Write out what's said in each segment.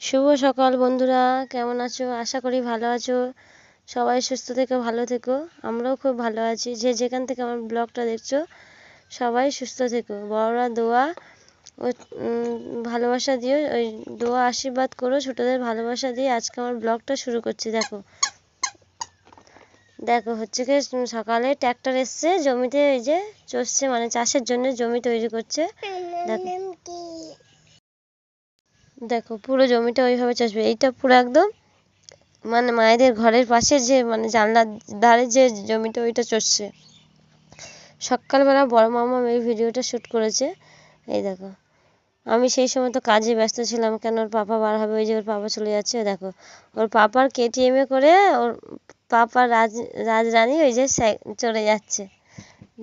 শুভ সকাল বন্ধুরা, কেমন আছো? আশা করি ভালো আছো। সবাই সুস্থ থেকো, ভালো থেকো। আমরাও খুব ভালো আছি। যে যেখান থেকে আমার ব্লগটা দেখছ, সবাই সুস্থ থেকো। বড়রা দোয়া ও ভালোবাসা দিও। ওই দোয়া আশীর্বাদ করো, ছোটদের ভালোবাসা দিয়ে আজকে আমার ব্লগটা শুরু করছি, দেখো। দেখো, হচ্ছে কি, সকালে ট্র্যাক্টর এসছে, জমিতে এই যে চষছে মানে চাষের জন্য জমি তৈরি করছে। দেখো। দেখো, পুরো জমিটা ওইভাবে চাষবে এইটা পুরো একদম মানে মায়েদের ঘরের পাশে যে মানে জানলার ধারে যে জমিটা ওইটা চষছে সকালবেলা বড় মামা এই ভিডিওটা শ্যুট করেছে। এই দেখো, আমি সেই সময় তো কাজে ব্যস্ত ছিলাম, কেন ওর পাপা বার হবে, ওই যে ওর পাপা চলে যাচ্ছে দেখো। ওর পাপার কেটিএমে করে ওর পাপা রাজ, রাজরানী ওই যে চলে যাচ্ছে।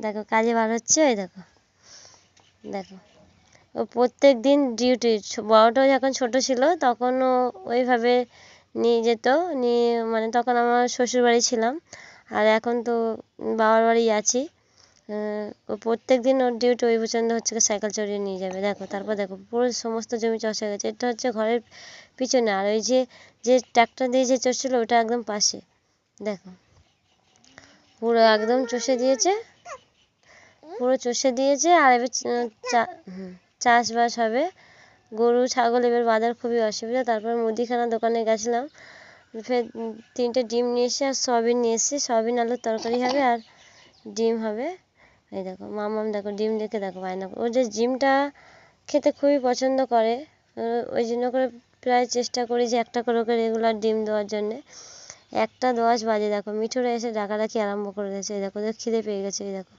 দেখো, কাজে বার হচ্ছে ওই দেখো। দেখো প্রত্যেক দিন ডিউটি বড়টাও যখন ছোট ছিল তখন ও ওইভাবে নিয়ে যেত নিয়ে মানে তখন আমার শ্বশুর বাড়ি ছিলাম। আর এখন তো বাবার বাড়ি আছি। ও প্রত্যেক দিন ওর ডিউটি ওই পর্যন্ত হচ্ছে সাইকেল চড়িয়ে নিয়ে যাবে। দেখো তারপর দেখো পুরো সমস্ত জমি চাষ গেছে। এটা হচ্ছে ঘরের পিছনে। আর ওই যে যে ট্রাক্টর দিয়ে যে চষছিল ওটা একদম পাশে। দেখো পুরো একদম চষে দিয়েছে। পুরো চষে দিয়েছে আর এবার চা- হুম, চাষবাস হবে। গরু, ছাগল এবার বাঁধার খুবই অসুবিধা। তারপর মুদিখানা দোকানে গেছিলাম। ফের তিনটে ডিম নিয়ে এসে আর সয়াবিন নিয়ে এসেছি। সয়াবিন, আলুর তরকারি হবে আর ডিম হবে। এই দেখো, মামাম দেখো, ডিম দেখে দেখো, বায়না। ও যে ডিমটা খেতে খুবই পছন্দ করে। ওই জন্য করে প্রায় চেষ্টা করি যে একটা করে ওকে রেগুলার ডিম দেওয়ার জন্যে। একটা দশ বাজে দেখো, মিঠুরা এসে ডাকাডাকি আরম্ভ করে দিয়েছে। এই দেখো, ওদের খিদে পেয়ে গেছে, এই দেখো।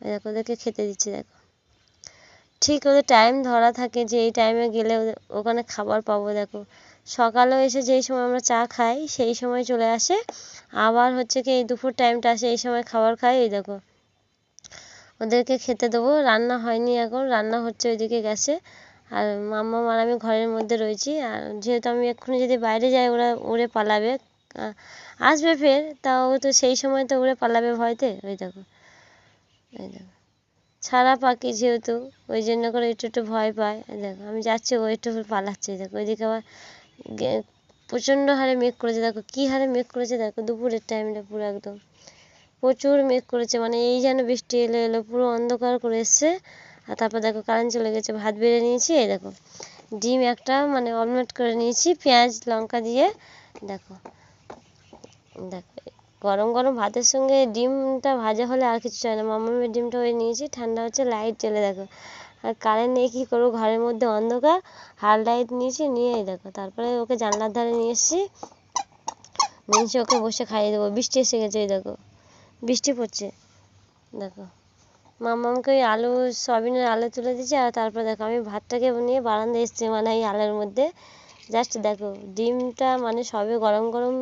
এই দেখো, ওদেরকে খেতে দিচ্ছে, দেখো। ঠিক ওদের টাইম ধরা থাকে যে এই টাইমে গেলে ওখানে খাবার পাবো, দেখো। সকালেও এসে যেই সময় আমরা চা খাই, সেই সময় চলে আসে। আবার হচ্ছে কি এই দুপুর টাইমটা আসে, এই সময় খাবার খাই, এই দেখো। ওদেরকে খেতে দেবো। রান্না হয়নি এখন, রান্না হচ্ছে ওইদিকে গেছে। আর মাম্মা আর আমি ঘরের মধ্যে রয়েছি। আর যেহেতু আমি এক্ষুনি যদি বাইরে যাই, ওরা উড়ে পালাবে। আসবে ফের, তাও তো সেই সময় তো উড়ে পালাবে ভয়তে, ওই দেখো। এই দেখো। ছাড়া পাখি যেহেতু, ওই জন্য করে একটু একটু ভয় পায়। দেখো, আমি যাচ্ছি, ও একটু পালাচ্ছে। দেখো, ওইদিকে আবার প্রচণ্ড হারে মেঘ করেছে। দেখো, কী হারে মেঘ করেছে? দেখো, দুপুরের টাইমটা পুরো একদম। প্রচুর মেঘ করেছে মানে এই যেন বৃষ্টি এলো এলো, পুরো অন্ধকার করে এসছে। আর তারপর দেখো কারেন্ট চলে গেছে, ভাত বেড়ে নিয়েছি। এই দেখো, ডিম একটা মানে অমলেট করে নিয়েছি, পেঁয়াজ, লঙ্কা দিয়ে। দেখো দেখো গরম গরম ভাতের সঙ্গে ডিমটা ভাজা হলে আর কিছু চাই না। মামামের ডিমটা ওই নিয়েছি, ঠান্ডা হচ্ছে লাইট জ্বলে দেখো। আর কারেন্ট নেই, কী করব? ঘরের মধ্যে অন্ধকার হাল লাইট নিয়েছি, নিয়ে দেখো, তারপরে ওকে জানলার ধারে নিয়ে এসেছি। নিয়ে এসে ওকে বসে খাইয়ে দেবো। বৃষ্টি এসে গেছে, এই দেখো। বৃষ্টি পড়ছে, দেখো। মামামকে ওই আলু, সয়াবিনের আলু তুলে দিয়েছি, আর তারপর দেখো আমি ভাতটাকে নিয়ে বারান্দায় এসেছি মানে এই আলের মধ্যে। জাস্ট দেখো, ডিমটা মানে সবে গরম গরম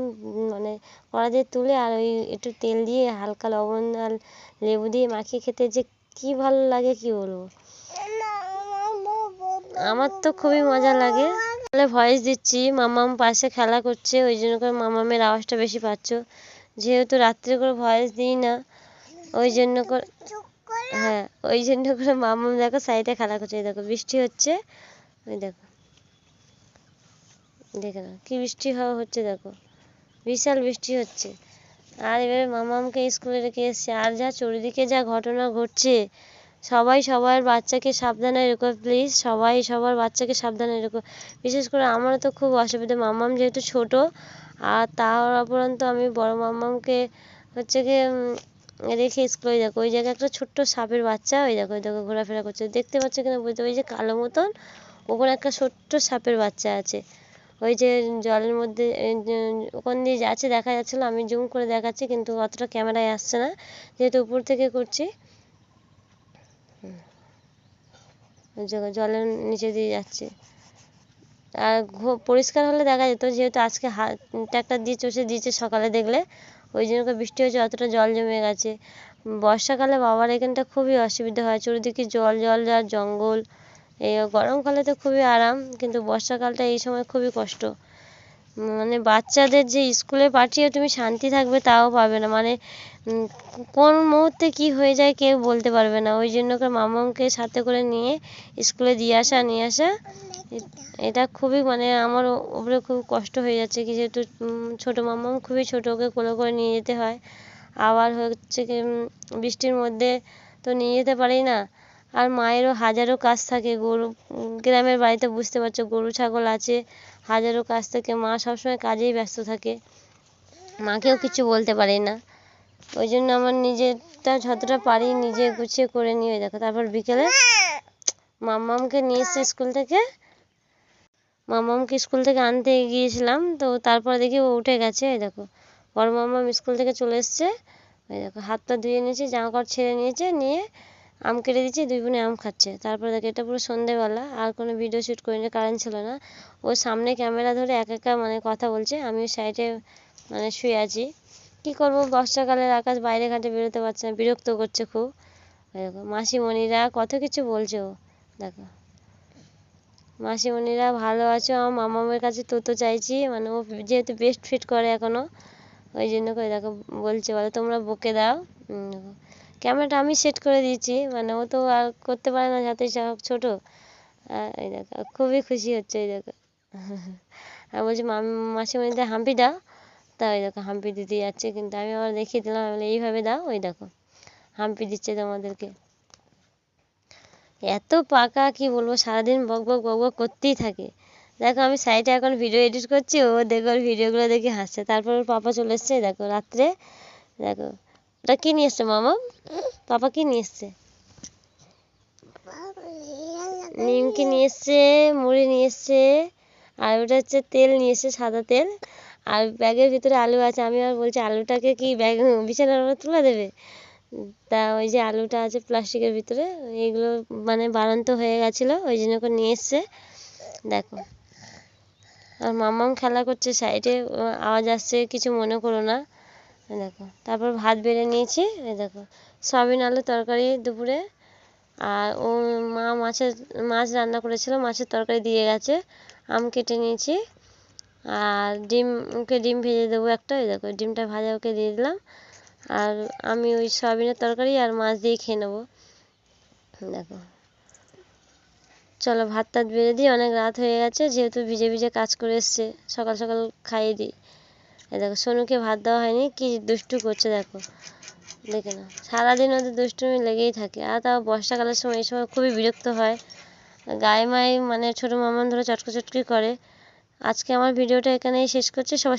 মানে কড়া দিয়ে তুলে আর ওই একটু তেল দিয়ে হালকা লবণ আর লেবু দিয়ে মাখিয়ে খেতে যে কী ভালো লাগে কি বলব? আমার তো খুবই মজা লাগে। তাহলে ভয়েস দিচ্ছি, মামাম পাশে খেলা করছে, ওই জন্য করে মামামের আওয়াজটা বেশি পাচ্ছ। যেহেতু রাত্রে করে ভয়েস দিই না, ওই জন্য করে হ্যাঁ ওই জন্য করে মামাম দেখো সাইডে খেলা করছে দেখো, বৃষ্টি হচ্ছে, ওই দেখো। দেখে নাও। কী বৃষ্টি হওয়া হচ্ছে দেখো। বিশাল বৃষ্টি হচ্ছে। আর এবারে মামামকে স্কুলে রেখে এসেছি। আর যা চারিদিকে যা ঘটনা ঘটছে, সবাই সবার বাচ্চাকে সাবধানে রেখো প্লিজ সবাই সবার বাচ্চাকে সাবধানে রেখো। বিশেষ করে আমারও তো খুব অসুবিধা। মামাম যেহেতু ছোট, আর তার উপরন্ত আমি বড় মামামকে হচ্ছে গিয়ে রেখে স্কুলে দেখো ওই জায়গায় একটা ছোট্ট সাপের বাচ্চা, ওই দেখো ওই দেখো, ঘোরাফেরা করছে। দেখতে পাচ্ছ কিনা বুঝতে ওই যে কালো মতন ওখানে একটা ছোট্ট সাপের বাচ্চা আছে। ওই যে জলের মধ্যে ওখান দিয়ে যাচ্ছে দেখা যাচ্ছিল আমি জুম করে দেখাচ্ছি কিন্তু অতটা ক্যামেরায় আসছে না, যেহেতু উপর থেকে করছি। জলের নিচে দিয়ে যাচ্ছে। আর পরিষ্কার হলে দেখা যেত, যেহেতু আজকে হাত ট্র্যাক্টর দিয়ে চষে দিয়েছে সকালে দেখলে, ওই জন্য বৃষ্টি হয়েছে, অতটা জল জমে গেছে। বর্ষাকালে বাবার এখানটা খুবই অসুবিধা হয় চারিদিকে জল জল আর জঙ্গল। এই গরমকালে তো খুবই আরাম, কিন্তু বর্ষাকালটা এই সময় খুবই কষ্ট। মানে বাচ্চাদের যে স্কুলে পাঠিয়ে তুমি শান্তি থাকবে তাও পাবে না। মানে কোন মুহূর্তে কি হয়ে যায় কেউ বলতে পারবে না। ওই জন্য করে মামাকে সাথে করে নিয়ে স্কুলে দিয়ে আসা, নিয়ে আসা, এটা খুবই মানে আমার ওপরে খুব কষ্ট হয়ে যাচ্ছে কি যেহেতু ছোটো মামাম খুবই ছোটো, ওকে কোলে করে নিয়ে যেতে হয়। আবার হচ্ছে কি বৃষ্টির মধ্যে তো নিয়ে যেতে পারি না। আর মায়েরও হাজারো কাজ থাকে। গরু, গ্রামের বাড়িতে বুঝতে পারছ, গরু, ছাগল আছে, হাজারো কাজ থাকে। মা সবসময় কাজেই ব্যস্ত থাকে। মাকেও কিছু বলতে পারি না। ওই জন্য আমার নিজেরটা যতটা পারি নিজে গুছিয়ে করে নিয়ে দেখো। তারপর বিকেলে মাম্মামকে নিয়ে এসছে স্কুল থেকে। মাম্মামকে স্কুল থেকে আনতে গিয়েছিলাম। তো তারপর দেখি ও উঠে গেছে, এই দেখো। বড় মাম্মাম স্কুল থেকে চলে এসছে। ওই দেখো হাত পা ধুয়ে নিয়েছে, জামা কাপড় ছেড়ে নিয়েছে, নিয়ে আম কেটে দিচ্ছি দুই বোনে আম খাচ্ছে। তারপর দেখো এটা পুরো সন্ধেবেলা, আর কোনো ভিডিও শ্যুট করিনি, কারেন্ট ছিল না। ও সামনে ক্যামেরা ধরে এক একা মানে কথা বলছে আমি সাইডে মানে শুয়ে আছি। কী করব, বর্ষাকালের আকাশ বাইরে ঘাটে বেরোতে পারছে না, বিরক্ত করছে খুব। মাসিমণিরা কত কিছু বলছে ও, দেখো। মাসিমণিরা, ভালো আছো আমার মামামের কাছে তো চাইছি। মানে ও যেহেতু বেস্ট ফিট করে এখনও, ওই জন্য করে দেখো, বলছে, বলে তোমরা বকে দাও। ক্যামেরাটা আমি সেট করে দিয়েছি। মানে ও তো আর করতে পারে না যাতে সব ছোটো। এই দেখো, খুবই খুশি হচ্ছে এই দেখো। আর বলছি মাসিমণিদের হাম্পি দাও তা ওই দেখো, হাম্পি দিতে যাচ্ছে। কিন্তু আমি আবার দেখিয়ে দিলাম, আমি এইভাবে দাও। ওই দেখো, হাম্পি দিচ্ছে তোমাদেরকে। এত পাকা, কি বলব, সারাদিন বক বক বক বক করতেই থাকে। দেখো, আমি সাইডে এখন ভিডিও এডিট করছি, ও দেখো ভিডিওগুলো দেখে হাসছে। তারপর ওর পাপা চলে এসছে, দেখো, রাত্রে। দেখো ওটা কি নিয়ে এসছে, মামা? পাপা কি নিয়ে এসছে? নিমকি নিয়ে এসছে, মুড়ি নিয়ে এসছে, আর ওটা হচ্ছে তেল নিয়ে এসছে, সাদা তেল। আর ব্যাগের ভিতরে আলু আছে, আমি আর বলছি, আলুটাকে কি ব্যাগ, বিছানার উপরে তুলে দেবে? তা ওই যে আলুটা আছে প্লাস্টিকের ভিতরে, এইগুলো মানে বাড়ন্ত হয়ে গেছিল, ওই জন্য করে নিয়ে এসছে। দেখো। আর মাম্মাম খেলা করছে, সাইডে আওয়াজ আসছে, কিছু মনে করো না। দেখো। তারপর ভাত বেড়ে নিয়েছি, এই দেখো। সয়াবিন, আলু তরকারি দুপুরে। আর ও মা মাছের, মাছ রান্না করেছিল, মাছের তরকারি দিয়ে গেছে। আম কেটে নিয়েছি। আর ডিম, ওকে ডিম ভেজে দেবো একটা, এই দেখো, ডিমটা ভাজা ওকে দিয়ে দিলাম। আর আমি ওই সয়াবিনের তরকারি আর মাছ দিয়ে খেয়ে নেব। দেখো। চলো ভাত টাত বেড়ে দিই, অনেক রাত হয়ে গেছে, যেহেতু ভিজে ভিজে কাজ করে এসছে, সকাল সকাল খাইয়ে দিই। দেখো, সোনুকে ভাত দেওয়া হয়নি, কি দুষ্টু করছে দেখো। দেখে না সারাদিন ওদের দুষ্টুমি লেগেই থাকে। আর তাও বর্ষাকালের সময়, এই সময় খুবই বিরক্ত হয়। গায়ে মায়ে মানে ছোট মামন ধরে চটকো চটকি করে। আজকে আমার ভিডিওটা এখানেই শেষ করছি, সবাই